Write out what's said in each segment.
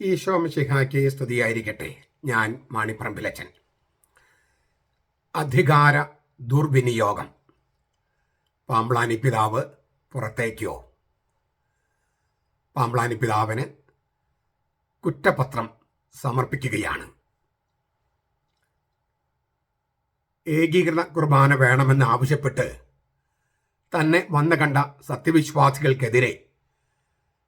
ഈശോ മിശിഹായ്ക്ക് സ്തുതിയായിരിക്കട്ടെ. ഞാൻ മാണിപ്പറമ്പിലച്ചൻ. അധികാര ദുർവിനിയോഗം. പാമ്പ്ളാനി പിതാവ് പുറത്തേക്കോ? പാമ്പ്ളാനി പിതാവിന് കുറ്റപത്രം സമർപ്പിക്കുകയാണ്. ഏകീകൃത കുർബാന വേണമെന്ന് ആവശ്യപ്പെട്ട് തന്നെ വന്നു കണ്ട സത്യവിശ്വാസികൾക്കെതിരെ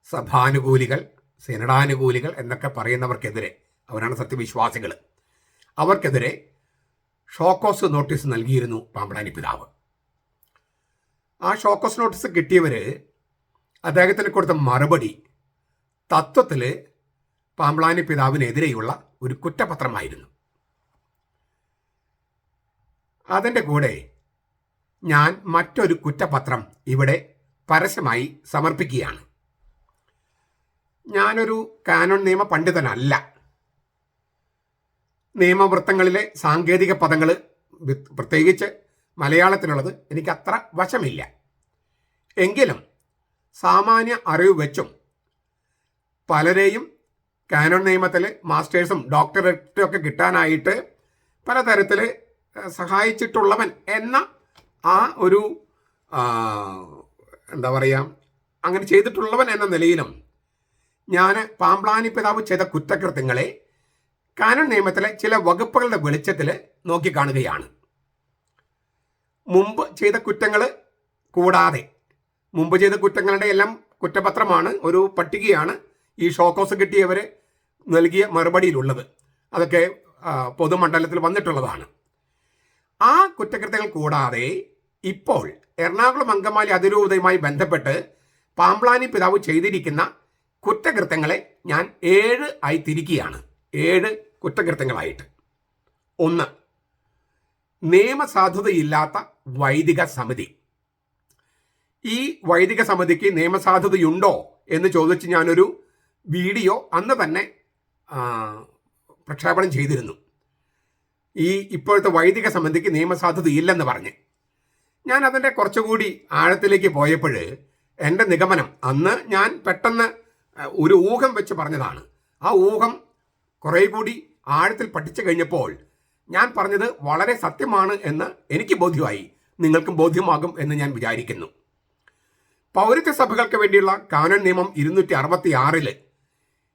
സഭാനുകൂലികൾ സിനഡാനുകൂലികൾ എന്നൊക്കെ പറയുന്നവർക്കെതിരെ അവരാണ് സത്യവിശ്വാസികൾ അവർക്കെതിരെ ഷോക്കോസ് നോട്ടീസ് നൽകിയിരുന്നു പാമ്പടാനി പിതാവ്. ആ ഷോക്കോസ് നോട്ടീസ് കിട്ടിയവർ അദ്ദേഹത്തിന് കൊടുത്ത മറുപടി തത്വത്തിൽ പാമ്പളാനി പിതാവിനെതിരെയുള്ള ഒരു കുറ്റപത്രമായിരുന്നു. അതിന്റെ കൂടെ ഞാൻ മറ്റൊരു കുറ്റപത്രം ഇവിടെ പരസ്യമായി സമർപ്പിക്കുകയാണ്. ഞാനൊരു കാനോൺ നിയമ പണ്ഡിതനല്ല. നിയമവൃത്തങ്ങളിലെ സാങ്കേതിക പദങ്ങൾ പ്രത്യേകിച്ച് മലയാളത്തിലുള്ളത് എനിക്ക് അത്ര വശമില്ല. എങ്കിലും സാമാന്യ അറിവ് വെച്ചും പലരെയും കാനോൺ നിയമത്തിൽ മാസ്റ്റേഴ്സും ഡോക്ടറേറ്റും ഒക്കെ കിട്ടാനായിട്ട് പലതരത്തിൽ സഹായിച്ചിട്ടുള്ളവൻ എന്ന ആ ഒരു എന്താ പറയുക അങ്ങനെ ചെയ്തിട്ടുള്ളവൻ എന്ന നിലയിലും ഞാൻ പാമ്പ്ലാനി പിതാവ് ചെയ്ത കുറ്റകൃത്യങ്ങളെ കാനൺ നിയമത്തിലെ ചില വകുപ്പുകളുടെ വെളിച്ചത്തിൽ നോക്കിക്കാണുകയാണ്. മുമ്പ് ചെയ്ത കുറ്റങ്ങൾ കൂടാതെ മുമ്പ് ചെയ്ത കുറ്റങ്ങളുടെ എല്ലാം കുറ്റപത്രമാണ് ഒരു പട്ടികയാണ് ഈ ഷോക്കോസ് കിട്ടിയവർ നൽകിയ മറുപടിയിലുള്ളത്. അതൊക്കെ പൊതുമണ്ഡലത്തിൽ വന്നിട്ടുള്ളതാണ്. ആ കുറ്റകൃത്യങ്ങൾ കൂടാതെ ഇപ്പോൾ എറണാകുളം അങ്കമാലി അതിരൂപതയുമായി ബന്ധപ്പെട്ട് പാമ്പ്ലാനി പിതാവ് ചെയ്തിരിക്കുന്ന കുറ്റകൃത്യങ്ങളെ ഞാൻ ഏഴ് ആയി തിരിക്കുകയാണ്. ഏഴ് കുറ്റകൃത്യങ്ങളായിട്ട്. ഒന്ന് നിയമസാധുതയില്ലാത്ത വൈദിക സമിതി. ഈ വൈദിക സമിതിക്ക് നിയമസാധുതയുണ്ടോ എന്ന് ചോദിച്ച് ഞാനൊരു വീഡിയോ അന്ന് തന്നെ പ്രക്ഷേപണം ചെയ്തിരുന്നു. ഈ ഇപ്പോഴത്തെ വൈദിക സമിതിക്ക് നിയമസാധുത ഇല്ലെന്ന് പറഞ്ഞ്. ഞാൻ അതിന്റെ കുറച്ചുകൂടി ആഴത്തിലേക്ക് പോയപ്പോൾ എന്റെ നിഗമനം അന്ന് ഞാൻ പെട്ടെന്ന് ഒരു ഊഹം വെച്ച് പറഞ്ഞതാണ്. ആ ഊഹം കുറേ കൂടി ആഴത്തിൽ പഠിച്ചു കഴിഞ്ഞപ്പോൾ ഞാൻ പറഞ്ഞത് വളരെ സത്യമാണ് എന്ന് എനിക്ക് ബോധ്യമായി. നിങ്ങൾക്കും ബോധ്യമാകും എന്ന് ഞാൻ വിചാരിക്കുന്നു. പൗരത്വ സഭകൾക്ക് വേണ്ടിയുള്ള കാനൻ നിയമം ഇരുന്നൂറ്റി അറുപത്തി ആറിൽ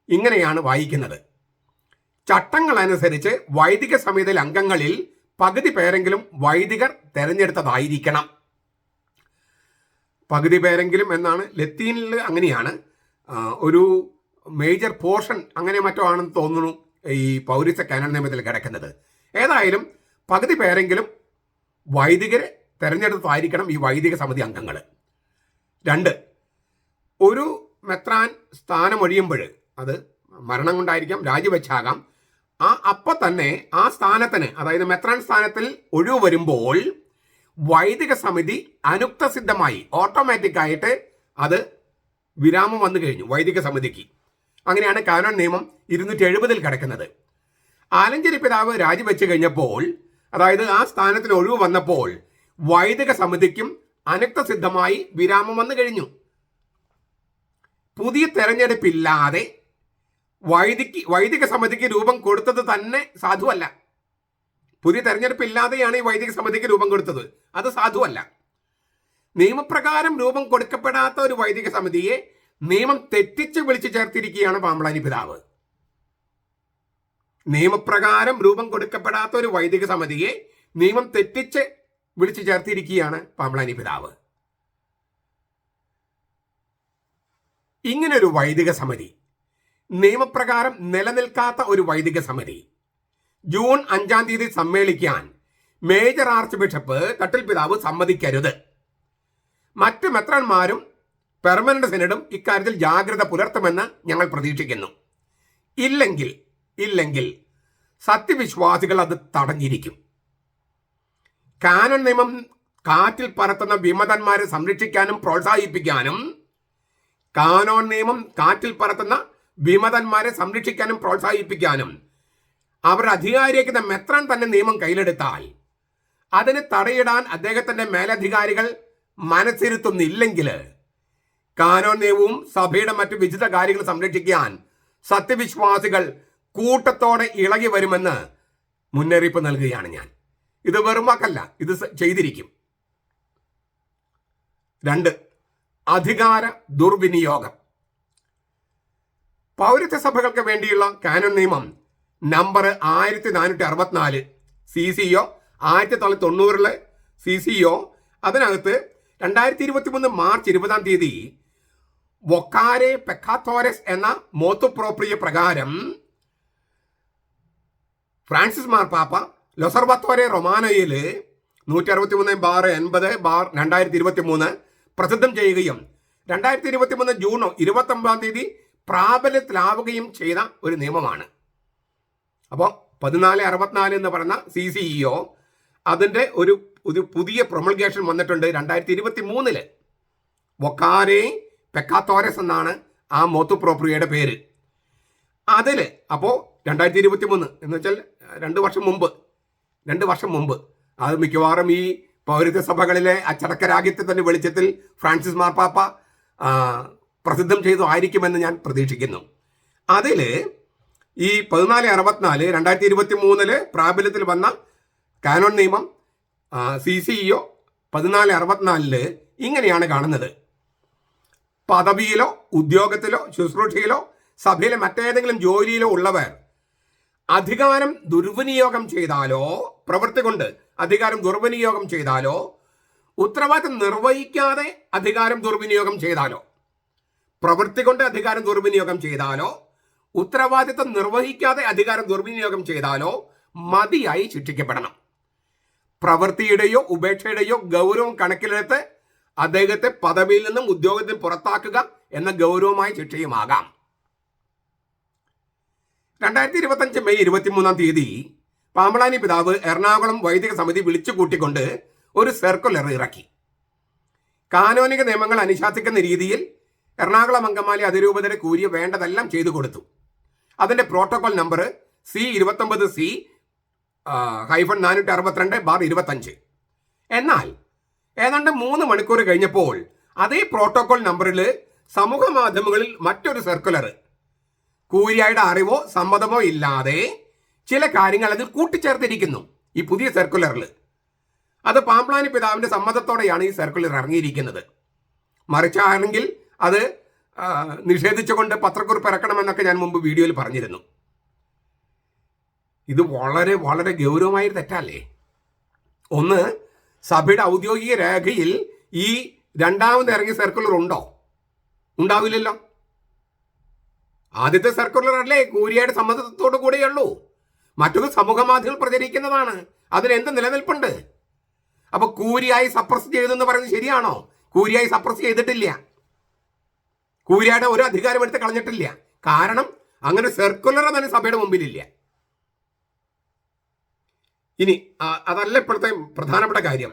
ഇങ്ങനെയാണ് വായിക്കുന്നത്. ചട്ടങ്ങൾ അനുസരിച്ച് വൈദിക സമിതിയിലെ അംഗങ്ങളിൽ പകുതി പേരെങ്കിലും വൈദികർ തെരഞ്ഞെടുത്തതായിരിക്കണം. പകുതി പേരെങ്കിലും എന്നാണ് ലത്തീനിൽ അങ്ങനെയാണ്. ഒരു മേജർ പോർഷൻ അങ്ങനെ മറ്റോ ആണെന്ന് തോന്നുന്നു ഈ പൗരത്വ കാനൽ നിയമത്തിൽ കിടക്കുന്നത്. ഏതായാലും പകുതി പേരെങ്കിലും വൈദികരെ തെരഞ്ഞെടുത്തായിരിക്കണം ഈ വൈദിക സമിതി അംഗങ്ങൾ രണ്ട് ഒരു മെത്രാൻ സ്ഥാനമൊഴിയുമ്പോൾ അത് മരണം കൊണ്ടായിരിക്കാം രാജിവെച്ചാകാം. ആ അപ്പം തന്നെ ആ സ്ഥാനത്തിന് അതായത് മെത്രാൻ സ്ഥാനത്തിൽ ഒഴിവ് വരുമ്പോൾ വൈദിക സമിതി അനുക്തസിദ്ധമായി ഓട്ടോമാറ്റിക്കായിട്ട് അത് വിരാമം വന്നു കഴിഞ്ഞു വൈദിക സമിതിക്ക് അങ്ങനെയാണ് കാനോൺ നിയമം ഇരുന്നൂറ്റി എഴുപതിൽ കിടക്കുന്നത്. ആലഞ്ചേരി പിതാവ് രാജിവെച്ച് കഴിഞ്ഞപ്പോൾ അതായത് ആ സ്ഥാനത്തിന് ഒഴിവ് വന്നപ്പോൾ വൈദിക സമിതിക്കും അനുക്തസിദ്ധമായി വിരാമം വന്നു കഴിഞ്ഞു. പുതിയ തെരഞ്ഞെടുപ്പില്ലാതെ വൈദിക വൈദിക സമിതിക്ക് രൂപം കൊടുത്തത് തന്നെ സാധുവല്ല. പുതിയ തെരഞ്ഞെടുപ്പില്ലാതെയാണ് ഈ വൈദിക സമിതിക്ക് രൂപം കൊടുത്തത്. അത് സാധുവല്ല. നിയമപ്രകാരം രൂപം കൊടുക്കപ്പെടാത്ത ഒരു വൈദിക സമിതിയെ നിയമം തെറ്റിച്ച് വിളിച്ചു ചേർത്തിരിക്കുകയാണ് പാമ്പളാനി പിതാവ്. നിയമപ്രകാരം രൂപം കൊടുക്കപ്പെടാത്ത ഒരു വൈദിക സമിതിയെ നിയമം തെറ്റിച്ച് വിളിച്ചു ചേർത്തിരിക്കുകയാണ് പാമ്പളാനി പിതാവ്. ഇങ്ങനൊരു വൈദിക സമിതി നിയമപ്രകാരം നിലനിൽക്കാത്ത ഒരു വൈദിക സമിതി ജൂൺ അഞ്ചാം തീയതി സമ്മേളിക്കാൻ മേജർ ആർച്ച് ബിഷപ്പ് തട്ടിൽ പിതാവ് സമ്മതിക്കരുത്. മറ്റ് മെത്രാന്മാരും പെർമനന്റ് സെനഡും ഇക്കാര്യത്തിൽ ജാഗ്രത പുലർത്തുമെന്ന് ഞങ്ങൾ പ്രതീക്ഷിക്കുന്നു. ഇല്ലെങ്കിൽ ഇല്ലെങ്കിൽ സത്യവിശ്വാസികൾ അത് തടഞ്ഞിരിക്കും. കാനൻ നിയമം കാറ്റിൽ പറത്തുന്ന വിമതന്മാരെ സംരക്ഷിക്കാനും പ്രോത്സാഹിപ്പിക്കാനും കാനോൻ നിയമം കാറ്റിൽ പറത്തുന്ന വിമതന്മാരെ സംരക്ഷിക്കാനും പ്രോത്സാഹിപ്പിക്കാനും അവർ അധികാരിയേക്കുന്ന മെത്രാൻ തന്നെ നിയമം കയ്യിലെടുത്താൽ അതിനെ തടയിടാൻ അദ്ദേഹത്തിന്റെ മേലധികാരികൾ മനസ്സിരുത്തുന്നില്ലെങ്കിൽ കാനോൻ നിയമവും സഭയുടെ മറ്റു വിചിത കാര്യങ്ങൾ സംരക്ഷിക്കാൻ സത്യവിശ്വാസികൾ കൂട്ടത്തോടെ ഇളകി വരുമെന്ന് മുന്നറിയിപ്പ് നൽകുകയാണ് ഞാൻ. ഇത് വെറും വാക്കല്ല ഇത് ചെയ്തിരിക്കും. രണ്ട് അധികാര ദുർവിനിയോഗം. പൗരത്വ സഭകൾക്ക് വേണ്ടിയുള്ള കാനോ നിയമം നമ്പർ ആയിരത്തി നാനൂറ്റി അറുപത്തിനാല് സി സി ഒ ആയിരത്തി തൊള്ളായിരത്തി തൊണ്ണൂറിലെ സി സി ഒ അതിനകത്ത് രണ്ടായിരത്തി ഇരുപത്തി മൂന്ന് മാർച്ച് ഇരുപതാം തീയതി വൊക്കാരെ പെക്കാത്തോരസ് എന്ന മോത്തുപ്രോപ്രിയ പ്രകാരം ഫ്രാൻസിസ് മാർപ്പാപ്പ ലൊസർവത്തോരെ റൊമാനോയിൽ നൂറ്റി അറുപത്തി മൂന്ന് ബാർ എൺപത് ബാർ രണ്ടായിരത്തി ഇരുപത്തി മൂന്ന് പ്രസിദ്ധം ചെയ്യുകയും രണ്ടായിരത്തി ഇരുപത്തി മൂന്ന് ജൂൺ ഇരുപത്തി ഒമ്പതാം തീയതി പ്രാബല്യത്തിലാവുകയും ചെയ്ത ഒരു നിയമമാണ്. അപ്പോൾ പതിനാല് അറുപത്തിനാല് എന്ന് പറയുന്ന സി സി ഇ അതിന്റെ ഒരു ഒരു പുതിയ പ്രൊമൾഗേഷൻ വന്നിട്ടുണ്ട് രണ്ടായിരത്തി ഇരുപത്തി മൂന്നിൽ വൊക്കാരെ പെക്കാത്തോരസ് എന്നാണ് ആ മോത്തു പ്രോപ്രിയയുടെ പേര്. അതിൽ അപ്പോൾ രണ്ടായിരത്തി ഇരുപത്തി മൂന്ന് എന്ന് വെച്ചാൽ രണ്ട് വർഷം മുമ്പ് രണ്ട് വർഷം മുമ്പ്. അത് മിക്കവാറും ഈ പൗരത്വ സഭകളിലെ അച്ചടക്ക തന്നെ വെളിച്ചത്തിൽ ഫ്രാൻസിസ് മാർപ്പാപ്പ പ്രസിദ്ധം ചെയ്തു ആയിരിക്കുമെന്ന് ഞാൻ പ്രതീക്ഷിക്കുന്നു. അതിൽ ഈ പതിനാല് അറുപത്തിനാല് രണ്ടായിരത്തി ഇരുപത്തി മൂന്നിൽ പ്രാബല്യത്തിൽ വന്ന കാനോൺ നിയമം സി സി ഇഒ പതിനാല് അറുപത്തിനാലിൽ ഇങ്ങനെയാണ് കാണുന്നത്. പദവിയിലോ ഉദ്യോഗത്തിലോ ശുശ്രൂഷയിലോ സഭയിലെ മറ്റേതെങ്കിലും ജോലിയിലോ ഉള്ളവർ അധികാരം ദുർവിനിയോഗം ചെയ്താലോ പ്രവൃത്തി കൊണ്ട് അധികാരം ദുർവിനിയോഗം ചെയ്താലോ ഉത്തരവാദിത്തം നിർവഹിക്കാതെ അധികാരം ദുർവിനിയോഗം ചെയ്താലോ പ്രവൃത്തി കൊണ്ട് അധികാരം ദുർവിനിയോഗം ചെയ്താലോ ഉത്തരവാദിത്തം നിർവഹിക്കാതെ അധികാരം ദുർവിനിയോഗം ചെയ്താലോ മതിയായി ശിക്ഷിക്കപ്പെടണം. പ്രവൃത്തിയുടെയോ ഉപേക്ഷയുടെയോ ഗൗരവം കണക്കിലെടുത്ത് അദ്ദേഹത്തെ പദവിയിൽ നിന്നും ഉദ്യോഗത്തിൽ പുറത്താക്കുക എന്ന ഗൗരവമായ ശിക്ഷയുമാകാം. രണ്ടായിരത്തി ഇരുപത്തഞ്ച് മെയ് ഇരുപത്തിമൂന്നാം തീയതി പാമ്പളാനി പിതാവ് എറണാകുളം വൈദിക സമിതി വിളിച്ചു കൂട്ടിക്കൊണ്ട് ഒരു സർക്കുലർ ഇറക്കി. കാനോനിക നിയമങ്ങൾ അനുശാസിക്കുന്ന രീതിയിൽ എറണാകുളം അങ്കമാലി അതിരൂപതയുടെ കൂരിയ വേണ്ടതെല്ലാം ചെയ്തു കൊടുത്തു. അതിന്റെ പ്രോട്ടോകോൾ നമ്പർ സി ഇരുപത്തൊമ്പത് സി ഹൈഫൺ നാനൂറ്റി അറുപത്തിരണ്ട് ബാർ ഇരുപത്തഞ്ച്. എന്നാൽ ഏതാണ്ട് മൂന്ന് മണിക്കൂർ കഴിഞ്ഞപ്പോൾ അതേ പ്രോട്ടോകോൾ നമ്പറിൽ സമൂഹ മാധ്യമങ്ങളിൽ മറ്റൊരു സർക്കുലർ കൂരിയായുടെ അറിവോ സമ്മതമോ ഇല്ലാതെ ചില കാര്യങ്ങൾ അതിൽ കൂട്ടിച്ചേർത്തിരിക്കുന്നു ഈ പുതിയ സർക്കുലറിൽ അത് പാമ്പ്ലാനി പിതാവിന്റെ സമ്മതത്തോടെയാണ് ഈ സർക്കുലർ ഇറങ്ങിയിരിക്കുന്നത്. മറിച്ചാണെങ്കിൽ അത് നിഷേധിച്ചുകൊണ്ട് പത്രക്കുറിപ്പ് ഇറക്കണമെന്നൊക്കെ ഞാൻ മുമ്പ് വീഡിയോയിൽ പറഞ്ഞിരുന്നു. ഇത് വളരെ വളരെ ഗൗരവമായ തെറ്റല്ലേ? ഒന്ന് സഭയുടെ ഔദ്യോഗിക രേഖയിൽ ഈ രണ്ടാമത് ഇറങ്ങിയ സർക്കുലർ ഉണ്ടോ? ഉണ്ടാവില്ലല്ലോ. ആദ്യത്തെ സർക്കുലർ അല്ലേ? കൂരിയായിട്ട് സമ്മതത്തോടു കൂടെയുള്ളൂ മറ്റൊരു സമൂഹ മാധ്യമങ്ങൾ പ്രചരിക്കുന്നതാണ്. അതിനെന്ത് നിലനിൽപ്പുണ്ട്? അപ്പൊ കൂരിയായി സപ്രസ് ചെയ്തു എന്ന് പറയുന്നത് ശരിയാണോ? കൂരിയായി സപ്രസ് ചെയ്തിട്ടില്ല. കൂരിയായിട്ട് ഒരു അധികാരം എടുത്ത് കളഞ്ഞിട്ടില്ല. കാരണം അങ്ങനെ സർക്കുലർ തന്നെ സഭയുടെ മുമ്പിലില്ല. ഇനി അതല്ല ഇപ്പോഴത്തെ പ്രധാനപ്പെട്ട കാര്യം.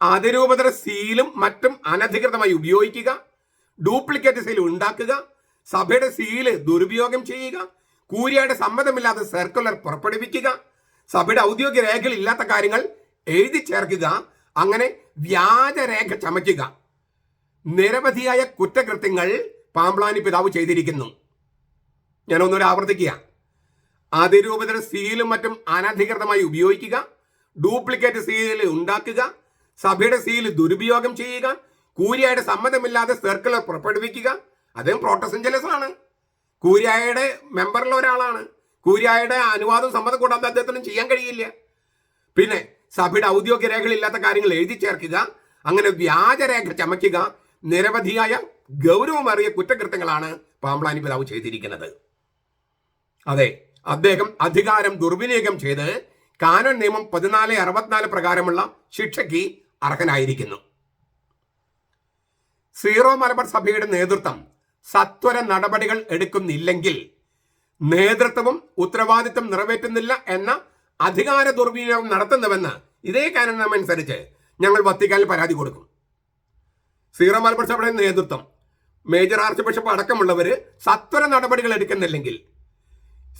അതിരൂപതര സീലും മറ്റും അനധികൃതമായി ഉപയോഗിക്കുക ഡ്യൂപ്ലിക്കേറ്റ് സീൽ ഉണ്ടാക്കുക സഭയുടെ സീൽ ദുരുപയോഗം ചെയ്യുക കൂരിയായുടെ സമ്മതമില്ലാതെ സർക്കുലർ പുറപ്പെടുവിക്കുക സഭയുടെ ഔദ്യോഗിക രേഖകൾ ഇല്ലാത്ത കാര്യങ്ങൾ എഴുതി ചേർക്കുക അങ്ങനെ വ്യാജരേഖ ചമയ്ക്കുക. നിരവധിയായ കുറ്റകൃത്യങ്ങൾ പാമ്പ്ലാനി പിതാവ് ചെയ്തിരിക്കുന്നു. ഞാൻ ഒന്നുകൂടെ ആവർത്തിക്കുക. അതിരൂപതര സീലും മറ്റും അനധികൃതമായി ഉപയോഗിക്കുക ഡ്യൂപ്ലിക്കേറ്റ് സീൽ ഉണ്ടാക്കുക സഭയുടെ സീൽ ദുരുപയോഗം ചെയ്യുക കൂരിയായുടെ സമ്മതമില്ലാതെ സർക്കുലർ പുറപ്പെടുവിക്കുക. അദ്ദേഹം ആണ്. കൂരിയായുടെ മെമ്പറിൽ ഒരാളാണ്. കൂരിയായുടെ അനുവാദം സമ്മതം കൂടാതെ അദ്ദേഹത്തിനും ചെയ്യാൻ കഴിയില്ല. പിന്നെ സഭയുടെ ഔദ്യോഗിക രേഖകളില്ലാത്ത കാര്യങ്ങൾ എഴുതി ചേർക്കുക അങ്ങനെ വ്യാജരേഖ ചമയ്ക്കുക നിരവധിയായ ഗൗരവമേറിയ കുറ്റകൃത്യങ്ങളാണ് പാമ്പ്ലാനി പിതാവ് ചെയ്തിരിക്കുന്നത്. അതെ അദ്ദേഹം അധികാരം ദുർവിനിയോഗം ചെയ്ത് കാനോൻ നിയമം പതിനാല് അറുപത്തിനാല് പ്രകാരമുള്ള ശിക്ഷയ്ക്ക് അർഹനായിരിക്കുന്നു. സീറോ മലബാർ സഭയുടെ നേതൃത്വം സത്വര നടപടികൾ എടുക്കുന്നില്ലെങ്കിൽ നേതൃത്വവും ഉത്തരവാദിത്വം നിറവേറ്റുന്നില്ല എന്ന അധികാര ദുർവിനിയോഗം നടത്തുന്നുവെന്ന് ഇതേ നിയമം അനുസരിച്ച് ഞങ്ങൾ വത്തിക്കാനിൽ പരാതി കൊടുക്കും. സീറോ മലബാർ സഭയുടെ നേതൃത്വം മേജർ ആർച്ച് ബിഷപ്പ് അടക്കമുള്ളവർ സത്വര നടപടികൾ എടുക്കുന്നില്ലെങ്കിൽ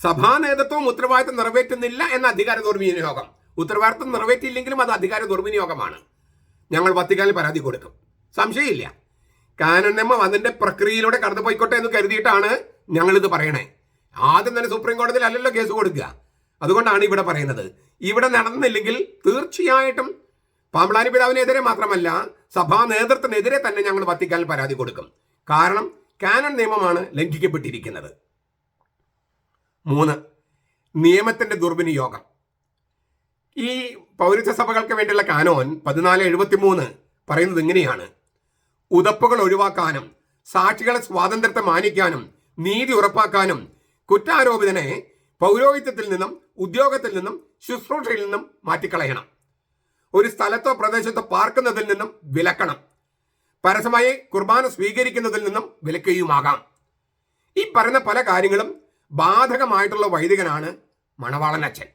സഭാ നേതൃത്വം ഉത്തരവാദിത്തം നിറവേറ്റുന്നില്ല എന്ന അധികാര ദുർവിനിയോഗം. ഉത്തരവാദിത്തം നിറവേറ്റിയില്ലെങ്കിലും അത് അധികാര ദുർവിനിയോഗമാണ്. ഞങ്ങൾ വത്തിക്കാനിൽ പരാതി കൊടുക്കും. സംശയമില്ല. കാനൻ അതിന്റെ പ്രക്രിയയിലൂടെ കടന്നുപോയിക്കോട്ടെ എന്ന് കരുതിയിട്ടാണ് ഞങ്ങൾ ഇത് പറയണേ. ആദ്യം തന്നെ സുപ്രീം കോടതിയിൽ അല്ലല്ലോ കേസ് കൊടുക്കുക. അതുകൊണ്ടാണ് ഇവിടെ പറയുന്നത്. ഇവിടെ നടന്നില്ലെങ്കിൽ തീർച്ചയായിട്ടും പാമ്പളാനി പിതാവിനെതിരെ മാത്രമല്ല സഭാ നേതൃത്വത്തിനെതിരെ തന്നെ ഞങ്ങൾ വത്തിക്കാനിൽ പരാതി കൊടുക്കും. കാരണം കാനൺ നിയമമാണ് ലംഘിക്കപ്പെട്ടിരിക്കുന്നത്. മൂന്ന്. നിയമത്തിന്റെ ദുർവിനിയോഗം. ഈ പൗരത്വ സഭകൾക്ക് വേണ്ടിയുള്ള കാനോൻ പതിനാല് എഴുപത്തി മൂന്ന് പറയുന്നത് ഇങ്ങനെയാണ്. ഉതപ്പുകൾ ഒഴിവാക്കാനും സാക്ഷികളെ സ്വാതന്ത്ര്യത്തെ മാനിക്കാനും നീതി ഉറപ്പാക്കാനും കുറ്റാരോപിതനെ പൗരോഹിത്യത്തിൽ നിന്നും ഉദ്യോഗത്തിൽ നിന്നും ശുശ്രൂഷയിൽ നിന്നും മാറ്റിക്കളയണം. ഒരു സ്ഥലത്തോ പ്രദേശത്തോ പാർക്കുന്നതിൽ നിന്നും വിലക്കണം. പരസ്യമായി കുർബാന സ്വീകരിക്കുന്നതിൽ നിന്നും വിലക്കുകയുമാകാം. ഈ പറയുന്ന പല കാര്യങ്ങളും ബാധകമായിട്ടുള്ള വൈദികനാണ് മണവാളൻ അച്ഛൻ.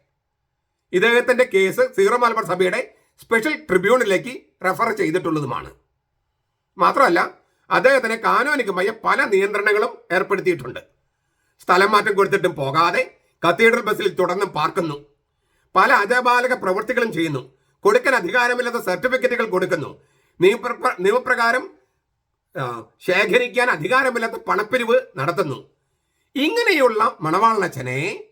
ഇദ്ദേഹത്തിന്റെ കേസ് സീറോ മലബാർ സഭയുടെ സ്പെഷ്യൽ ട്രിബ്യൂണലിലേക്ക് റെഫർ ചെയ്തിട്ടുള്ളതുമാണ്. മാത്രമല്ല അദ്ദേഹത്തിന് കാനോനികമായ പല നിയന്ത്രണങ്ങളും ഏർപ്പെടുത്തിയിട്ടുണ്ട്. സ്ഥലം മാറ്റം കൊടുത്തിട്ടും പോകാതെ കത്തീഡ്രൽ ബസ്സിൽ തുടർന്നും പാർക്കുന്നു. പല അജപാലക പ്രവൃത്തികളും ചെയ്യുന്നു. കൊടുക്കാൻ അധികാരമില്ലാത്ത സർട്ടിഫിക്കറ്റുകൾ കൊടുക്കുന്നു. നിയമപ്ര- നിയമപ്രകാരം ശേഖരിക്കാൻ അധികാരമില്ലാത്ത പണപ്പിരിവ് നടത്തുന്നു. ഇങ്ങനെയുള്ള മണവാളച്ചനെ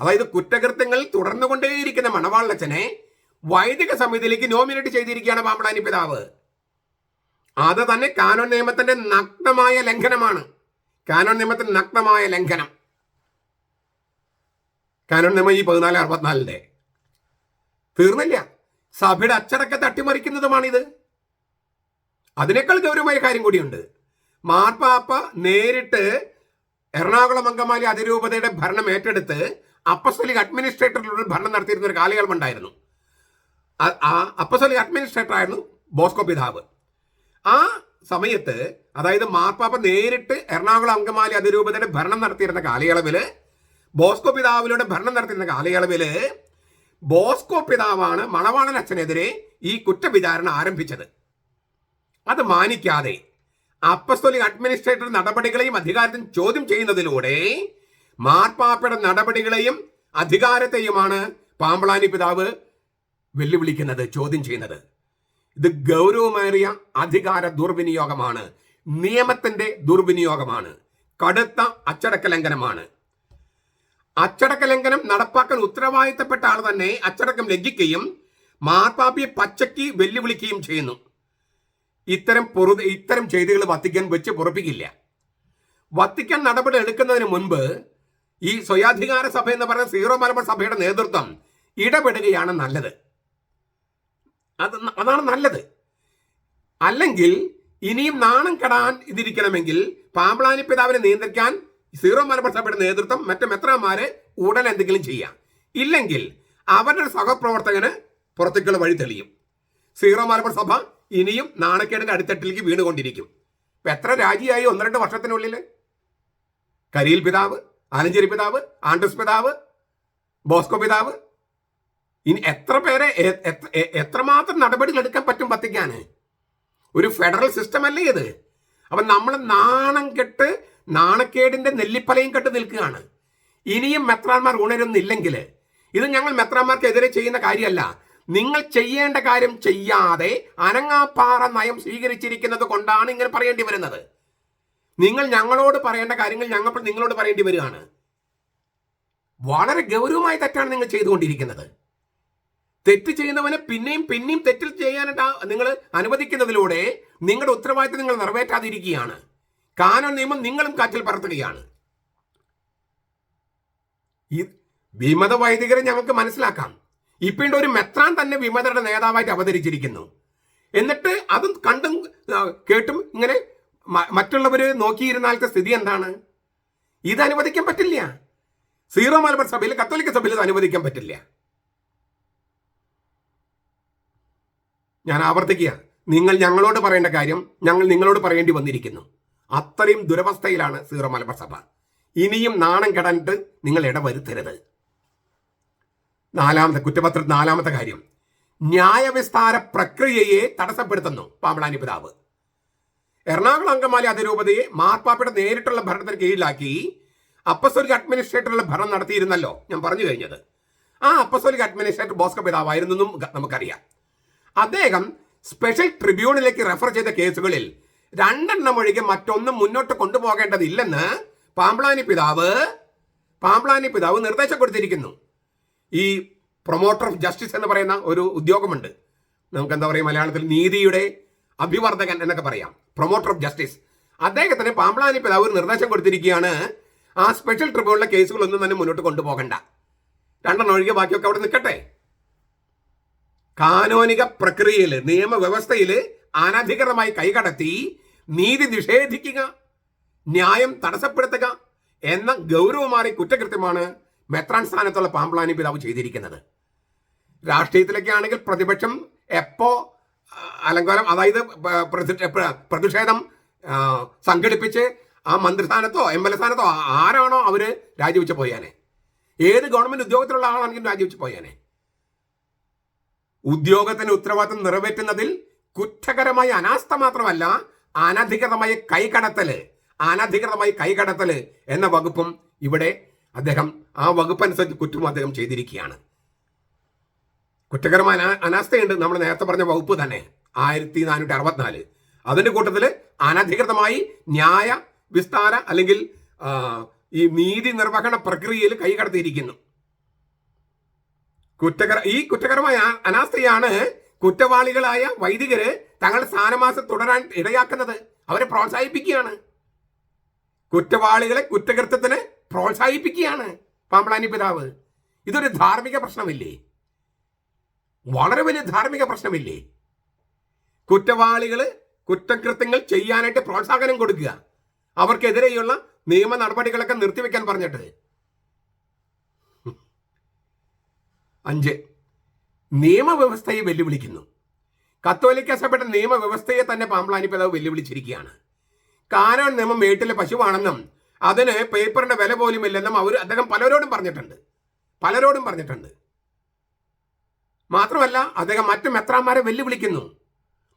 അതായത് കുറ്റകൃത്യങ്ങൾ തുടർന്നുകൊണ്ടേയിരിക്കുന്ന മണവാളച്ചനെ വൈദിക സമിതിയിലേക്ക് നോമിനേറ്റ് ചെയ്തിരിക്കുകയാണ് പാമ്പളാനി പിതാവ്. അത് തന്നെ കാനോൻ നിയമത്തിന്റെ നഗ്നമായ ലംഘനമാണ്. കാനോൻ നിയമത്തിന്റെ നഗ്നമായ ലംഘനം. കാനോൺ നിയമം ഈ പതിനാല് അറുപത്തിനാലിന്റെ തീർന്നില്ല. സഭയുടെ അച്ചടക്കത്തെ അട്ടിമറിക്കുന്നതുമാണിത് അതിനേക്കാൾ ഗൗരവമായ കാര്യം കൂടിയുണ്ട്. മാർപ്പാപ്പ നേരിട്ട് എറണാകുളം അങ്കമാലി അതിരൂപതയുടെ ഭരണം ഏറ്റെടുത്ത് അപ്പസ്തലിക് അഡ്മിനിസ്ട്രേറ്ററിലൂടെ ഭരണം നടത്തിയിരുന്ന ഒരു കാലയളവ് ഉണ്ടായിരുന്നു. ആ- ആ അഡ്മിനിസ്ട്രേറ്റർ ആയിരുന്നു ബോസ്കോ പിതാവ്. ആ സമയത്ത് അതായത് മാർപ്പാപ്പ നേരിട്ട് എറണാകുളം അങ്കമാലി അതിരൂപതയുടെ ഭരണം നടത്തിയിരുന്ന കാലയളവിൽ ബോസ്കോ പിതാവിലൂടെ ഭരണം നടത്തിയിരുന്ന കാലയളവിൽ ബോസ്കോ പിതാവാണ് മണവാളൻ അച്ഛനെതിരെ ഈ കുറ്റവിചാരണ ആരംഭിച്ചത്. അത് മാനിക്കാതെ അപ്പസ്തോലിക് അഡ്മിനിസ്ട്രേറ്റർ നടപടികളെയും അധികാരത്തെയും ചോദ്യം ചെയ്യുന്നതിലൂടെ മാർപ്പാപ്പയുടെ നടപടികളെയും അധികാരത്തെയുമാണ് പാമ്പളാനി പിതാവ് വെല്ലുവിളിക്കുന്നത് ചോദ്യം ചെയ്യുന്നത്. ഇത് ഗൗരവമേറിയ അധികാര ദുർവിനിയോഗമാണ്. നിയമത്തിന്റെ ദുർവിനിയോഗമാണ്. കടുത്ത അച്ചടക്ക ലംഘനമാണ്. അച്ചടക്ക ലംഘനം നടപ്പാക്കാൻ ഉത്തരവാദിത്തപ്പെട്ട ആൾ തന്നെ അച്ചടക്കം ലംഘിക്കുകയും മാർപ്പാപ്പിയെ പച്ചയ്ക്ക് വെല്ലുവിളിക്കുകയും ചെയ്യുന്നു. ഇത്തരം പൊറു ഇത്തരം ചെയ്തികൾ വത്തിക്കാൻ വെച്ച് പുറപ്പിക്കില്ല. വത്തിക്കാൻ നടപടി എടുക്കുന്നതിന് മുൻപ് ഈ സ്വയാധികാര സഭ എന്ന് പറയുന്ന സീറോ മലബാർ സഭയുടെ നേതൃത്വം ഇടപെടുകയാണ് നല്ലത്. അത് അതാണ് നല്ലത്. അല്ലെങ്കിൽ ഇനിയും നാണം കെടാൻ ഇതിരിക്കണമെങ്കിൽ പാമ്പളാനി പിതാവിനെ നിയന്ത്രിക്കാൻ സീറോ മലബാർ സഭയുടെ നേതൃത്വം മറ്റു മെത്രാമാര് ഉടൻ എന്തെങ്കിലും ചെയ്യാം. ഇല്ലെങ്കിൽ അവരുടെ സഹപ്രവർത്തകന് പുറത്തേക്കുള്ള വഴി തെളിയും. സീറോ മലബാർ സഭ ഇനിയും നാണക്കേടിന്റെ അടിത്തട്ടിലേക്ക് വീണുകൊണ്ടിരിക്കും. ഇപ്പൊ എത്ര രാജിയായി? ഒന്ന് രണ്ട് വർഷത്തിനുള്ളിൽ കരിയിൽ പിതാവ് ആലഞ്ചേരി പിതാവ് ആണ്ടസ് പിതാവ് ബോസ്കോ പിതാവ്. ഇനി എത്ര പേരെ എത്രമാത്രം നടപടികൾ എടുക്കാൻ പറ്റും പത്തിക്കാന്? ഒരു ഫെഡറൽ സിസ്റ്റം അല്ലേ ഇത്? അപ്പൊ നമ്മൾ നാണം കെട്ട് നാണക്കേടിന്റെ നെല്ലിപ്പലയും കെട്ട് നിൽക്കുകയാണ്. ഇനിയും മെത്രാന്മാർ ഉണരുന്നില്ലെങ്കിൽ ഇത് ഞങ്ങൾ മെത്രാന്മാർക്കെതിരെ ചെയ്യുന്ന കാര്യമല്ല. നിങ്ങൾ ചെയ്യേണ്ട കാര്യം ചെയ്യാതെ അനങ്ങാപ്പാറ നയം സ്വീകരിച്ചിരിക്കുന്നത് കൊണ്ടാണ് ഇങ്ങനെ പറയേണ്ടി വരുന്നത്. നിങ്ങൾ ഞങ്ങളോട് പറയേണ്ട കാര്യങ്ങൾ ഞങ്ങൾ നിങ്ങളോട് പറയേണ്ടി വരികയാണ്. വളരെ ഗൗരവമായ തെറ്റാണ് നിങ്ങൾ ചെയ്തുകൊണ്ടിരിക്കുന്നത്. തെറ്റ് ചെയ്യുന്നവനെ പിന്നെയും പിന്നെയും തെറ്റിൽ ചെയ്യാനായിട്ട് നിങ്ങൾ അനുവദിക്കുന്നതിലൂടെ നിങ്ങളുടെ ഉത്തരവാദിത്തം നിങ്ങൾ നിറവേറ്റാതിരിക്കുകയാണ്. കാനോൻ നിയമം നിങ്ങളും കാറ്റിൽ പറത്തുകയാണ്. വിമത വൈദികരെ ഞങ്ങൾക്ക് മനസ്സിലാക്കാം. ഇപ്പിണ്ട് ഒരു മെത്രാൻ തന്നെ വിമതരുടെ നേതാവായിട്ട് അവതരിച്ചിരിക്കുന്നു. എന്നിട്ട് അതും കണ്ടും കേട്ടും ഇങ്ങനെ മറ്റുള്ളവർ നോക്കിയിരുന്നാലത്തെ സ്ഥിതി എന്താണ്? ഇത് അനുവദിക്കാൻ പറ്റില്ല. സീറോ മലബാർ സഭയിൽ കത്തോലിക്ക സഭയിൽ ഇത് അനുവദിക്കാൻ പറ്റില്ല. ഞാൻ ആവർത്തിക്കുക. നിങ്ങൾ ഞങ്ങളോട് പറയേണ്ട കാര്യം ഞങ്ങൾ നിങ്ങളോട് പറയേണ്ടി വന്നിരിക്കുന്നു. അത്രയും ദുരവസ്ഥയിലാണ് സീറോ മലബാർ സഭ. ഇനിയും നാണം കെടാനിട്ട് നിങ്ങൾ ഇടവരുത്തരുത്. നാലാമത്തെ കുറ്റപത്ര നാലാമത്തെ കാര്യം. ന്യായവിസ്താര പ്രക്രിയയെ തടസ്സപ്പെടുത്തുന്നു പാമ്പളാനി പിതാവ്. എറണാകുളം അങ്കമാലി അതിരൂപതയെ മാർപ്പാപ്പയുടെ നേരിട്ടുള്ള ഭരണത്തിന് കീഴിലാക്കി അപ്പസോലിക് അഡ്മിനിസ്ട്രേറ്ററുടെ ഭരണം നടത്തിയിരുന്നല്ലോ ഞാൻ പറഞ്ഞു കഴിഞ്ഞത്. ആ അപ്പസോലിക് അഡ്മിനിസ്ട്രേറ്റർ ബോസ്കോ പിതാവായിരുന്നു എന്നും നമുക്കറിയാം. അദ്ദേഹം സ്പെഷ്യൽ ട്രിബ്യൂണലിലേക്ക് റെഫർ ചെയ്ത കേസുകളിൽ രണ്ടെണ്ണം ഒഴികെ മറ്റൊന്നും മുന്നോട്ട് കൊണ്ടുപോകേണ്ടതില്ലെന്ന് പാമ്പളാനി പിതാവ് പാമ്പ്ളാനി പിതാവ് നിർദ്ദേശം കൊടുത്തിരിക്കുന്നു. ഈ പ്രൊമോട്ടർ ഓഫ് ജസ്റ്റിസ് എന്ന് പറയുന്ന ഒരു ഉദ്യോഗമുണ്ട്. നമുക്ക് എന്താ പറയുക മലയാളത്തിൽ നീതിയുടെ അഭിവർദ്ധകൻ എന്നൊക്കെ പറയാം. പ്രൊമോട്ടർ ഓഫ് ജസ്റ്റിസ് അദ്ദേഹത്തിന് പാമ്പളാനി പിതാവ് ഒരു നിർദ്ദേശം കൊടുത്തിരിക്കുകയാണ് ആ സ്പെഷ്യൽ ട്രിബ്യൂണലിലെ കേസുകളൊന്നും തന്നെ മുന്നോട്ട് കൊണ്ടുപോകണ്ട. രണ്ടെണ്ണം ഒഴികെ ബാക്കിയൊക്കെ അവിടെ നിൽക്കട്ടെ. കാനോനിക പ്രക്രിയയിൽ നിയമവ്യവസ്ഥയിൽ അനധികൃതമായി കൈകടത്തി നീതി നിഷേധിക്കുക ന്യായം തടസ്സപ്പെടുത്തുക എന്ന ഗൗരവമാറി കുറ്റകൃത്യമാണ് മെത്രാൻ സ്ഥാനത്തുള്ള പാമ്പ്ലാനി പിതാവ് ചെയ്തിരിക്കുന്നത്. രാഷ്ട്രീയത്തിലൊക്കെ ആണെങ്കിൽ പ്രതിപക്ഷം എപ്പോ അലങ്കാരം അതായത് പ്രതിഷേധം സംഘടിപ്പിച്ച് ആ മന്ത്രിസ്ഥാനത്തോ എം എൽ എ സ്ഥാനത്തോ ആരാണോ അവർ രാജിവെച്ച് പോയാനെ. ഏത് ഗവൺമെന്റ് ഉദ്യോഗത്തിലുള്ള ആളാണെങ്കിലും രാജിവെച്ച് പോയാനെ. ഉദ്യോഗത്തിന്റെ ഉത്തരവാദിത്വം നിറവേറ്റുന്നതിൽ കുറ്റകരമായ അനാസ്ഥ മാത്രമല്ല അനധികൃതമായ കൈകടത്തൽ അനധികൃതമായി കൈകടത്തൽ എന്ന വകുപ്പും ഇവിടെ അദ്ദേഹം ആ വകുപ്പ് അനുസരിച്ച് കുറ്റം അദ്ദേഹം ചെയ്തിരിക്കുകയാണ്. കുറ്റകരമായ അനാ- അനാസ്ഥയുണ്ട്. നമ്മൾ നേരത്തെ പറഞ്ഞ വകുപ്പ് തന്നെ. ആയിരത്തി നാനൂറ്റി അറുപത്തിനാല് അതിന്റെ കൂട്ടത്തിൽ അനധികൃതമായി ന്യായ വിസ്താര അല്ലെങ്കിൽ ഈ നീതി നിർവഹണ പ്രക്രിയയിൽ കൈകടത്തിയിരിക്കുന്നു. കുറ്റകര ഈ കുറ്റകരമായ അനാസ്ഥയാണ് കുറ്റവാളികളായ വൈദികര് തങ്ങളുടെ സ്ഥാനമാസം തുടരാൻ ഇടയാക്കുന്നത്. അവരെ പ്രോത്സാഹിപ്പിക്കുകയാണ്. കുറ്റവാളികളെ കുറ്റകൃത്യത്തിന് പ്രോത്സാഹിപ്പിക്കുകയാണ് പാമ്പളാനി പിതാവ്. ഇതൊരു ധാർമ്മിക പ്രശ്നമില്ലേ? വളരെ വലിയ ധാർമ്മിക പ്രശ്നമില്ലേ? കുറ്റവാളികൾ കുറ്റകൃത്യങ്ങൾ ചെയ്യാനായിട്ട് പ്രോത്സാഹനം കൊടുക്കുക. അവർക്കെതിരെയുള്ള നിയമ നടപടികളൊക്കെ നിർത്തിവെക്കാൻ പറഞ്ഞിട്ട്. അഞ്ച്. നിയമവ്യവസ്ഥയെ വെല്ലുവിളിക്കുന്നു. കത്തോലിക്ക സഭയുടെ നിയമവ്യവസ്ഥയെ തന്നെ പാമ്പളാനി പിതാവ് വെല്ലുവിളിച്ചിരിക്കുകയാണ്. കാനോൻ നിയമം വീട്ടിലെ പശുവാണെന്നും അതിന് പേപ്പറിന്റെ വില പോലും ഇല്ലെന്നും അവർ അദ്ദേഹം പലരോടും പറഞ്ഞിട്ടുണ്ട്. പലരോടും പറഞ്ഞിട്ടുണ്ട്. മാത്രമല്ല അദ്ദേഹം മറ്റു മെത്രാന്മാരെ വെല്ലുവിളിക്കുന്നു.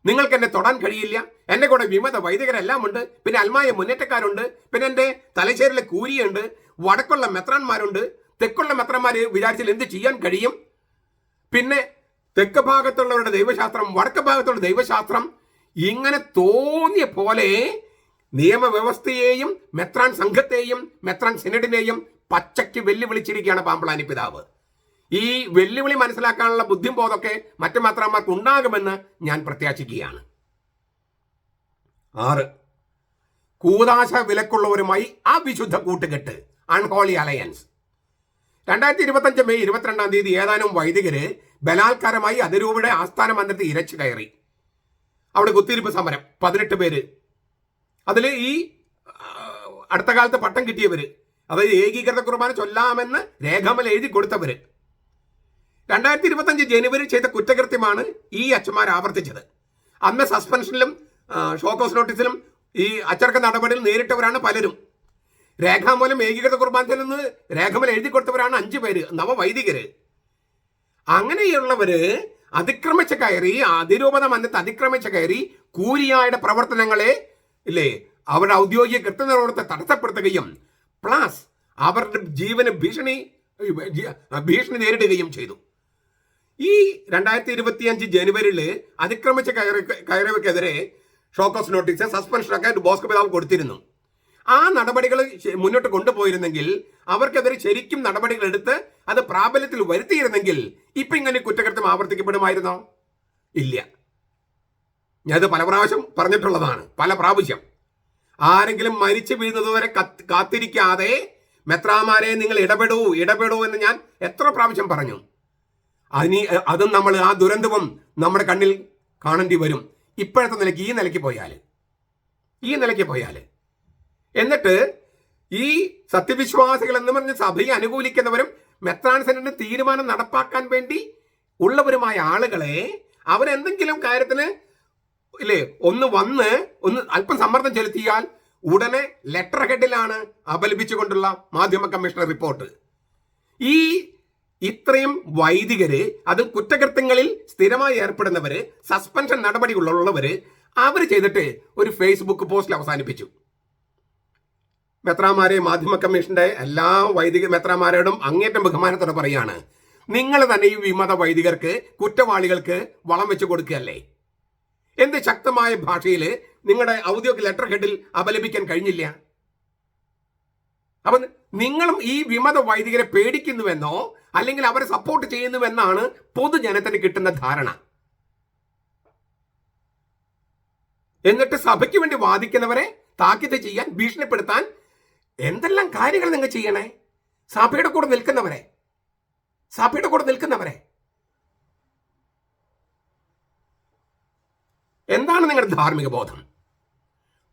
നിങ്ങൾക്ക് എന്നെ തൊടാൻ കഴിയില്ല. എന്റെ കൂടെ വിമത വൈദികരെല്ലാം ഉണ്ട്. പിന്നെ അൽമായ മുന്നേറ്റക്കാരുണ്ട്. പിന്നെ എന്റെ തലശ്ശേരിയിലെ കൂരിയുണ്ട്. വടക്കുള്ള മെത്രാന്മാരുണ്ട്. തെക്കുള്ള മെത്രാന്മാർ വിചാരിച്ചാൽ എന്ത് ചെയ്യാൻ കഴിയും? പിന്നെ തെക്ക് ഭാഗത്തുള്ളവരുടെ ദൈവശാസ്ത്രം വടക്ക് ഭാഗത്തുള്ള ദൈവശാസ്ത്രം ഇങ്ങനെ തോന്നിയ പോലെ നിയമവ്യവസ്ഥയെയും മെത്രാൻ സംഘത്തെയും മെത്രാൻ സിനഡിനെയും പച്ചയ്ക്ക് വെല്ലുവിളിച്ചിരിക്കുകയാണ് പാമ്പളാനി പിതാവ്. ഈ വെല്ലുവിളി മനസ്സിലാക്കാനുള്ള ബുദ്ധിം ബോധമൊക്കെ മറ്റു മാത്രമാർക്ക് ഉണ്ടാകുമെന്ന് ഞാൻ പ്രത്യാശിക്കുകയാണ്. ആറ്. കൂതാശ വിലക്കുള്ളവരുമായി അവിശുദ്ധ കൂട്ടുകെട്ട് അൺഹോളി അലയൻസ് രണ്ടായിരത്തി ഇരുപത്തഞ്ച് മെയ് ഇരുപത്തിരണ്ടാം തീയതി ഏതാനും വൈദികര് ബലാത്കാരമായി അതിരൂപയുടെ ആസ്ഥാന മന്ദിരത്തിൽ ഇരച്ചു കയറി. അവിടെ കുത്തിയിരിപ്പ് സമരം പതിനെട്ട് പേര് അതിൽ ഈ അടുത്ത കാലത്ത് പട്ടം കിട്ടിയവർ അതായത് ഏകീകൃത കുർബാന ചൊല്ലാമെന്ന് രേഖാമൽ എഴുതി കൊടുത്തവര്. രണ്ടായിരത്തി ഇരുപത്തഞ്ച് ജനുവരി ചെയ്ത കുറ്റകൃത്യമാണ് ഈ അച്ഛന്മാർ ആവർത്തിച്ചത്. അന്ന് സസ്പെൻഷനിലും ഷോക്കോസ് നോട്ടീസിലും ഈ അച്ചടക്ക നടപടിയിൽ നേരിട്ടവരാണ് പലരും. രേഖാമൂലം ഏകീകൃത കുർബാനത്തിൽ നിന്ന് രേഖമൂലം എഴുതി കൊടുത്തവരാണ് അഞ്ചു പേര് നവവൈദികര്. അങ്ങനെയുള്ളവര് അതിക്രമിച്ച് കയറി അതിരൂപത മന്നത്ത് അതിക്രമിച്ച് കയറി കൂരിയായുടെ പ്രവർത്തനങ്ങളെ ഇല്ലേ? അവരുടെ ഔദ്യോഗിക കൃത്യനിർവഹണത്തെ തടസ്സപ്പെടുത്തുകയും പ്ലസ് അവരുടെ ജീവന് ഭീഷണി ഭീഷണി നേരിടുകയും ചെയ്തു. ഈ രണ്ടായിരത്തി ഇരുപത്തിയഞ്ച് ജനുവരിയിൽ അതിക്രമിച്ച കയറി കയറിയവർക്കെതിരെ ഷോക്കോസ് നോട്ടീസ് സസ്പെൻഷൻ സസ്പെൻഷനൊക്കെ ബോസ്കോ പിതാവ് കൊടുത്തിരുന്നു. ആ നടപടികൾ മുന്നോട്ട് കൊണ്ടുപോയിരുന്നെങ്കിൽ അവർക്കെതിരെ ശരിക്കും നടപടികൾ എടുത്ത് അത് പ്രാബല്യത്തിൽ വരുത്തിയിരുന്നെങ്കിൽ ഇപ്പൊ ഇങ്ങനെ കുറ്റകൃത്യം ആവർത്തിക്കപ്പെടുമായിരുന്നോ? ഇല്ല. ഞാനത് പല പ്രാവശ്യം പറഞ്ഞിട്ടുള്ളതാണ്. പല പ്രാവശ്യം. ആരെങ്കിലും മരിച്ചു വീഴുന്നതുവരെ വരെ കാത്തിരിക്കാതെ മെത്രാമാരെ നിങ്ങൾ ഇടപെടൂ ഇടപെടൂ എന്ന് ഞാൻ എത്ര പ്രാവശ്യം പറഞ്ഞു. അതിന് അതും നമ്മൾ ആ ദുരന്തവും നമ്മുടെ കണ്ണിൽ കാണേണ്ടി വരും. ഇപ്പോഴത്തെ നിലയ്ക്ക് ഈ നിലയ്ക്ക് പോയാൽ ഈ നിലയ്ക്ക് പോയാൽ എന്നിട്ട് ഈ സത്യവിശ്വാസികൾ എന്ന് പറഞ്ഞ സഭയെ അനുകൂലിക്കുന്നവരും മെത്രാൻസന്റെ തീരുമാനം നടപ്പാക്കാൻ വേണ്ടി ഉള്ളവരുമായ ആളുകളെ അവരെന്തെങ്കിലും കാര്യത്തിന് ഇല്ലേ? ഒന്ന് വന്ന് ഒന്ന് അല്പം സമ്മർദ്ദം ചെലുത്തിയാൽ ഉടനെ ലെറ്റർ ഹെഡിലാണ് അപലപിച്ചുകൊണ്ടുള്ള മാധ്യമ കമ്മീഷണർ റിപ്പോർട്ട് ഈ ഇത്രയും വൈദികര് അതും കുറ്റകൃത്യങ്ങളിൽ സ്ഥിരമായി ഏർപ്പെടുന്നവര് സസ്പെൻഷൻ നടപടികളുള്ളവര് അവർ ചെയ്തിട്ട് ഒരു ഫേസ്ബുക്ക് പോസ്റ്റിൽ അവസാനിപ്പിച്ചു. മെത്രാമാരെ മാധ്യമ കമ്മീഷന്റെ എല്ലാ വൈദിക മെത്രാമാരോടും അങ്ങേറ്റം ബഹുമാനത്തോടെ പറയാണ് നിങ്ങൾ തന്നെ ഈ വിമത വൈദികർക്ക് കുറ്റവാളികൾക്ക് വളം വെച്ചു കൊടുക്കുകയല്ലേ? എന്ത് ശക്തമായ ഭാഷയിൽ നിങ്ങളുടെ ഔദ്യോഗിക ലെറ്റർ ഹെഡിൽ അപലപിക്കാൻ കഴിഞ്ഞില്ല. അപ്പം നിങ്ങളും ഈ വിമത വൈദികരെ പേടിക്കുന്നുവെന്നോ അല്ലെങ്കിൽ അവരെ സപ്പോർട്ട് ചെയ്യുന്നുവെന്നാണ് പൊതുജനത്തിന് കിട്ടുന്ന ധാരണ. എന്നിട്ട് സഭയ്ക്ക് വേണ്ടി വാദിക്കുന്നവരെ താക്കീത് ചെയ്യാൻ ഭീഷണിപ്പെടുത്താൻ എന്തെല്ലാം കാര്യങ്ങൾ നിങ്ങൾ ചെയ്യണേ? സഭയുടെ കൂടെ നിൽക്കുന്നവരെ. സഭയുടെ കൂടെ നിൽക്കുന്നവരെ. എന്താണ് നിങ്ങളുടെ ധാർമ്മിക ബോധം.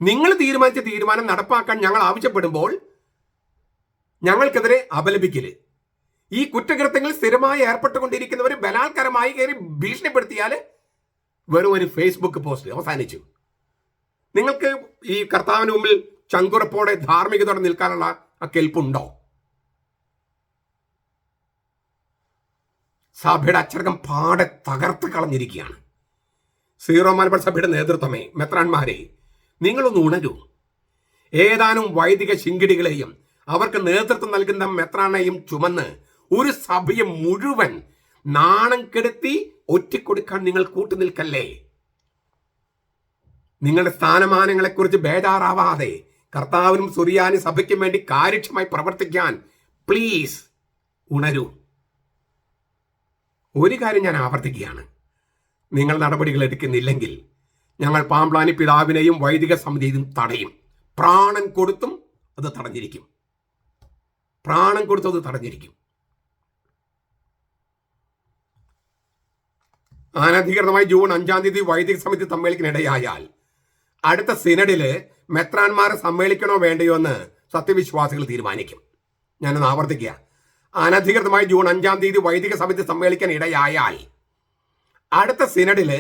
നിങ്ങൾ തീരുമാനിച്ച തീരുമാനം നടപ്പാക്കാൻ ഞങ്ങൾ ആവശ്യപ്പെടുമ്പോൾ ഞങ്ങൾക്കെതിരെ അപലപിക്കൽ. ഈ കുറ്റകൃത്യങ്ങൾ സ്ഥിരമായി ഏർപ്പെട്ടുകൊണ്ടിരിക്കുന്നവർ ബലാത്കാരമായി കയറി ഭീഷണിപ്പെടുത്തിയാൽ വെറും ഒരു ഫേസ്ബുക്ക് പോസ്റ്റ് അവസാനിച്ചു. നിങ്ങൾക്ക് ഈ കർത്താവിന് മുമ്പിൽ ചങ്കുറപ്പോടെ ധാർമ്മികതയോടെ നിൽക്കാനുള്ള ആ കെൽപ്പുണ്ടോ? സഭയുടെ അച്ചടക്കം പാടെ തകർത്ത് കളഞ്ഞിരിക്കുകയാണ്. സീറോ മലബാർ സഭയുടെ നേതൃത്വമേ മെത്രാൻമാരെ നിങ്ങളൊന്ന് ഉണരൂ. ഏതാനും വൈദിക ശിങ്കിടികളെയും അവർക്ക് നേതൃത്വം നൽകുന്ന മെത്രാനെയും ചുമന്ന് ഒരു സഭയെ മുഴുവൻ നാണം കെടുത്തി ഒറ്റിക്കൊടുക്കാൻ നിങ്ങൾ കൂട്ടുനിൽക്കല്ലേ നിങ്ങളുടെ സ്ഥാനമാനങ്ങളെക്കുറിച്ച് ബേജാറാവാതെ കർത്താവിനും സുറിയാനി സഭയ്ക്കും വേണ്ടി കാര്യക്ഷമായി പ്രവർത്തിക്കാൻ പ്ലീസ് ഉണരൂ. ഒരു കാര്യം ഞാൻ ആവർത്തിക്കുകയാണ്. നിങ്ങൾ നടപടികൾ എടുക്കുന്നില്ലെങ്കിൽ ഞങ്ങൾ പാമ്പ്ലാനി പിതാവിനെയും വൈദിക സമിതിയും തടയും. പ്രാണൻ കൊടുത്തും അത് തടഞ്ഞിരിക്കും. പ്രാണൻ കൊടുത്തും അത് തടഞ്ഞിരിക്കും. അനധികൃതമായി ജൂൺ അഞ്ചാം തീയതി വൈദിക സമിതി സമ്മേളിക്കാനിടയായാൽ അടുത്ത സിനഡിൽ മെത്രാന്മാരെ സമ്മേളിക്കണോ വേണ്ടയോ എന്ന് സത്യവിശ്വാസികൾ തീരുമാനിക്കും. ഞാനൊന്ന് ആവർത്തിക്കുക. അനധികൃതമായി ജൂൺ അഞ്ചാം തീയതി വൈദിക സമിതി സമ്മേളിക്കാൻ ഇടയായാൽ അടുത്ത സിനഡിൽ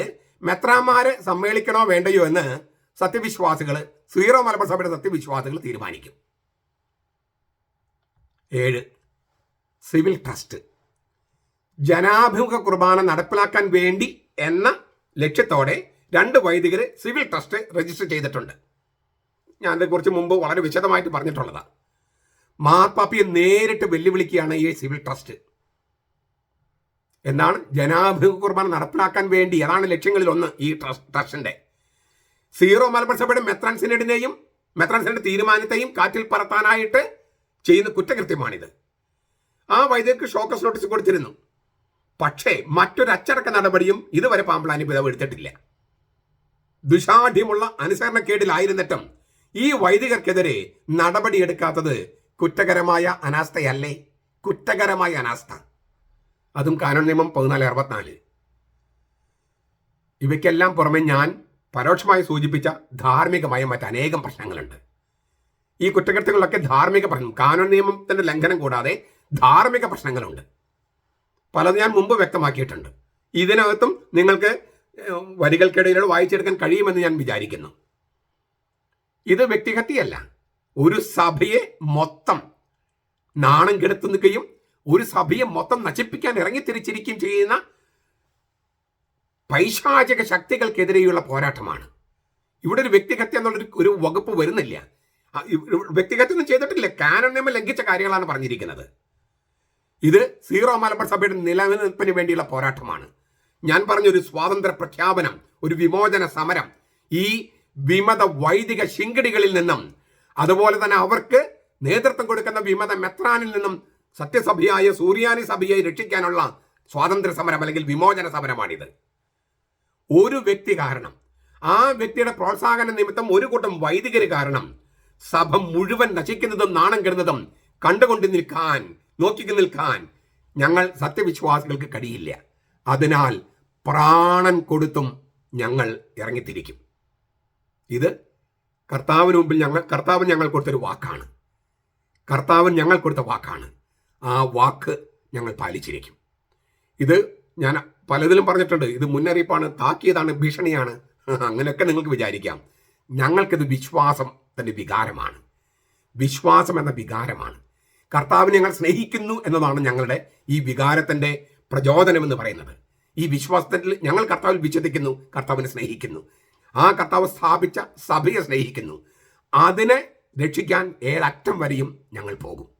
മെത്രാന്മാരെ സമ്മേളിക്കണോ വേണ്ടയോ എന്ന് സത്യവിശ്വാസികൾ സീറോ മലബാർ സത്യവിശ്വാസികൾ തീരുമാനിക്കും. ഏഴ് സിവിൽ ട്രസ്റ്റ്. ജനാഭിമുഖ കുർബാന നടപ്പിലാക്കാൻ വേണ്ടി എന്ന ലക്ഷ്യത്തോടെ രണ്ട് വൈദികർ സിവിൽ ട്രസ്റ്റ് രജിസ്റ്റർ ചെയ്തിട്ടുണ്ട്. ഞാൻ കുറച്ച് മുമ്പ് വളരെ വിശദമായിട്ട് പറഞ്ഞിട്ടുള്ളതാണ് മാർപ്പാപ്പിയെ നേരിട്ട് വെല്ലുവിളിക്കുകയാണ് ഈ സിവിൽ ട്രസ്റ്റ്. എന്താണ്? ജനാഭിമുഖ കുർബാന നടപ്പിലാക്കാൻ വേണ്ടി അതാണ് ലക്ഷ്യങ്ങളിൽ ഒന്ന് ഈ ട്രസ്റ്റിന്റെ സീറോ മലബാർ സഭയുടെ മെത്രാൻ സിനഡിനെയും സിനഡ് തീരുമാനത്തെയും കാറ്റിൽ പറത്താനായിട്ട് ചെയ്യുന്ന കുറ്റകൃത്യമാണിത്. ആ വൈദ്യർക്ക് ഷോക്കസ് നോട്ടീസ് കൊടുത്തിരുന്നു. പക്ഷേ മറ്റൊരു അച്ചടക്ക നടപടിയും ഇതുവരെ പാമ്പളാനി പിതാവ് എടുത്തിട്ടില്ല. ദുശാഠ്യമുള്ള അനുസരണക്കേടിലായിരുന്നിട്ടും ഈ വൈദികർക്കെതിരെ നടപടിയെടുക്കാത്തത് കുറ്റകരമായ അനാസ്ഥയല്ലേ? കുറ്റകരമായ അനാസ്ഥ. അതും കാനോൺ നിയമം പതിനാല് അറുപത്തിനാല്. ഇവയ്ക്കെല്ലാം പുറമെ ഞാൻ പരോക്ഷമായി സൂചിപ്പിച്ച ധാർമ്മികമായ മറ്റനേകം പ്രശ്നങ്ങളുണ്ട്. ഈ കുറ്റകൃത്യങ്ങളിലൊക്കെ ധാർമ്മിക പ്രശ്നം കാനോൺ നിയമത്തിന്റെ ലംഘനം കൂടാതെ ധാർമ്മിക പ്രശ്നങ്ങളുണ്ട്. പലത് ഞാൻ മുമ്പ് വ്യക്തമാക്കിയിട്ടുണ്ട്. ഇതിനകത്തും നിങ്ങൾക്ക് വരികൾക്കിടയിലൂടെ വായിച്ചെടുക്കാൻ കഴിയുമെന്ന് ഞാൻ വിചാരിക്കുന്നു. ഇത് വ്യക്തിഹത്യല്ല ഒരു സഭയെ മൊത്തം നാണം കെടുത്തുകയും ഒരു സഭയെ മൊത്തം നശിപ്പിക്കാൻ ഇറങ്ങിത്തിരിച്ചിരിക്കുകയും ചെയ്യുന്ന പൈശാചിക ശക്തികൾക്കെതിരെയുള്ള പോരാട്ടമാണ്. ഇവിടെ ഒരു വ്യക്തിഹത്യ എന്നുള്ളൊരു ഒരു വകുപ്പ് വരുന്നില്ല. ആ, വ്യക്തിഹത്യ ഒന്നും ചെയ്തിട്ടില്ല. കാനൻ നിയമം ലംഘിച്ച കാര്യങ്ങളാണ് പറഞ്ഞിരിക്കുന്നത്. ഇത് സീറോ മലബാർ സഭയുടെ നിലനിൽപ്പിന് വേണ്ടിയുള്ള പോരാട്ടമാണ്. ഞാൻ പറഞ്ഞൊരു സ്വാതന്ത്ര്യ പ്രഖ്യാപനം ഒരു വിമോചന സമരം ഈ വിമത വൈദിക ശിങ്കടികളിൽ നിന്നും അതുപോലെ തന്നെ അവർക്ക് നേതൃത്വം കൊടുക്കുന്ന വിമത മെത്രാനിൽ നിന്നും സത്യസഭയായ സൂര്യാനി സഭയെ രക്ഷിക്കാനുള്ള സ്വാതന്ത്ര്യ സമരം അല്ലെങ്കിൽ വിമോചന സമരമാണിത്. ഒരു വ്യക്തി കാരണം ആ വ്യക്തിയുടെ പ്രോത്സാഹന നിമിത്തം ഒരു കൂട്ടം വൈദികർ കാരണം സഭ മുഴുവൻ നശിക്കുന്നതും നാണം കെടുന്നതും കണ്ടുകൊണ്ട് നിൽക്കാൻ നോക്കി നിൽക്കാൻ ഞങ്ങൾ സത്യവിശ്വാസികൾക്ക് കഴിയില്ല. അതിനാൽ പ്രാണൻ കൊടുത്തും ഞങ്ങൾ ഇറങ്ങിത്തിരിക്കും. ഇത് കർത്താവിന് മുമ്പിൽ ഞങ്ങൾ കർത്താവ് ഞങ്ങൾ കൊടുത്തൊരു വാക്കാണ്. കർത്താവ് ഞങ്ങൾ കൊടുത്ത വാക്കാണ്. ആ വാക്ക് ഞങ്ങൾ പാലിച്ചിരിക്കും. ഇത് ഞാൻ പലതിലും പറഞ്ഞിട്ടുണ്ട്. ഇത് മുന്നറിയിപ്പാണ് താക്കിയതാണ് ഭീഷണിയാണ്. അങ്ങനെയൊക്കെ നിങ്ങൾക്ക് വിചാരിക്കാം. ഞങ്ങൾക്കിത് വിശ്വാസം തന്റെ വികാരമാണ്. വിശ്വാസം എന്ന വികാരമാണ്. കർത്താവിനെ ഞങ്ങൾ സ്നേഹിക്കുന്നു എന്നതാണ് ഞങ്ങളുടെ ഈ വികാരത്തിന്റെ പ്രചോദനം എന്ന് പറയുന്നത്. ഈ വിശ്വാസത്തിൽ ഞങ്ങൾ കർത്താവിൽ വിശ്വസിക്കുന്നു കർത്താവിനെ സ്നേഹിക്കുന്നു. ആ കർത്താവ് സ്ഥാപിച്ച സഭയെ സ്നേഹിക്കുന്നു. അതിനെ രക്ഷിക്കാൻ ഏഴറ്റം വരെയും ഞങ്ങൾ പോകും.